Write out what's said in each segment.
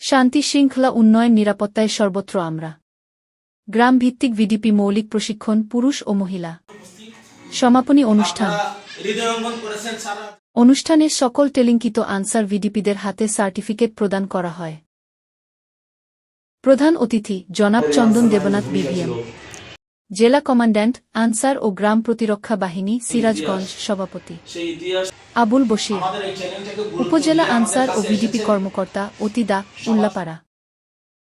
শান্তি শৃঙ্খলা উন্নয়ন নিরাপত্তায় সর্বত্র আমরা। গ্রাম ভিত্তিক ভিডিপি মৌলিক প্রশিক্ষণ পুরুষ ও মহিলা। সমাপনী অনুষ্ঠান। অনুষ্ঠানে সকল টেলিঙ্কিত আনসার ভিডিপিদের হাতে সার্টিফিকেট প্রদান করা হয়। প্রধান অতিথি জনাব চন্দন দেবনাথ বিভিএম জেলা কমান্ড্যান্ট আনসার ও গ্রাম প্রতিরক্ষা বাহিনী সিরাজগঞ্জ সভাপতি। আবুল বশির উপজেলা আনসার ও ভিডিপি। কর্মকর্তা অতিদা উল্লাপাড়া।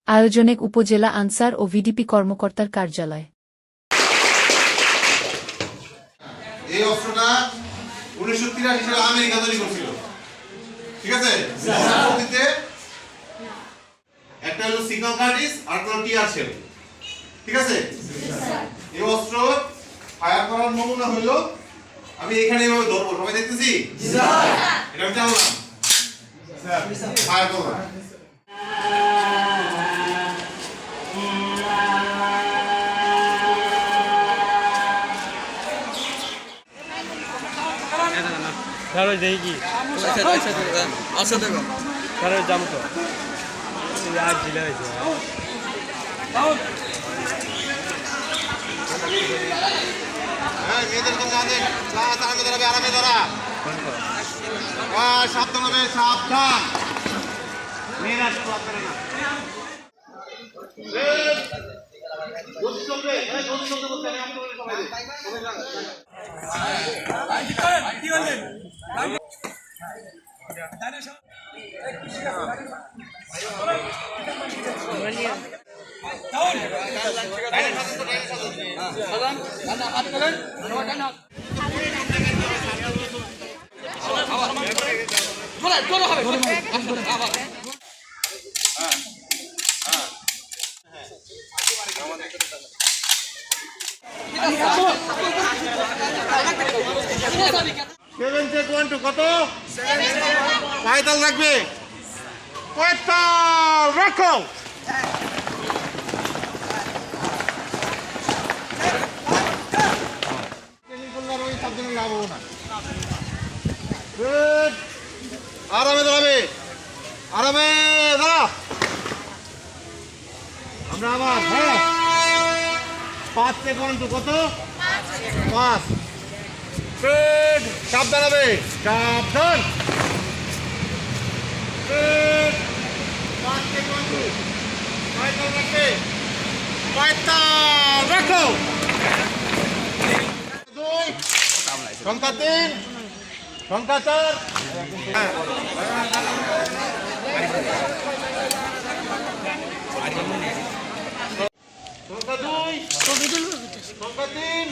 আয়োজনে উপজেলা আনসার ও ভিডিপি কর্মকর্তার কার্যালয়। এই অস্ত্রটা উনিশশো তিরাশি সালে আমেরিকা তৈরি করছিল। ঠিক আছে? একটা হলো সিগনাল কার্টিস আর একটা শেল। ঠিক আছে? এই অস্ত্র ফায়ার করার নমুনা হলো আমি এখানে এভাবে ধরবো সবাই দেখতেছি? এটা আমি জানলাম ফায়ার করলাম। তাহলে দেখি। কি তাহলে যাম তো এই আর ঢিলা হয়েছে। হ্যাঁ মেয়েদের জন্য আদেশ ক্লাস আরামে দাঁড়াবে আরামে দাঁড়া সাবধান হবে সাবধান মেয়েরা করে না গতি চলবে, এই, গতি চলতে বলতে আমি আপনাদের সবাই দিই। সবাই যান। কত? কয়তাল রাখবে কয়তাল রাখো। সাবধানে লাভ না। আরামে দাঁড়াবে। আরামে, দাঁড়া। আমরা আবার হ্যাঁ। পাঁচ থেকে কত? পাঁচ. সাবধান হবে সাবধান। Good. পাঁচ কয়তাল রাখবে। রাখো দুই সংখ্যা তিন। সংখ্যা চার। সংখ্যা দুই। সংখ্যা তিন।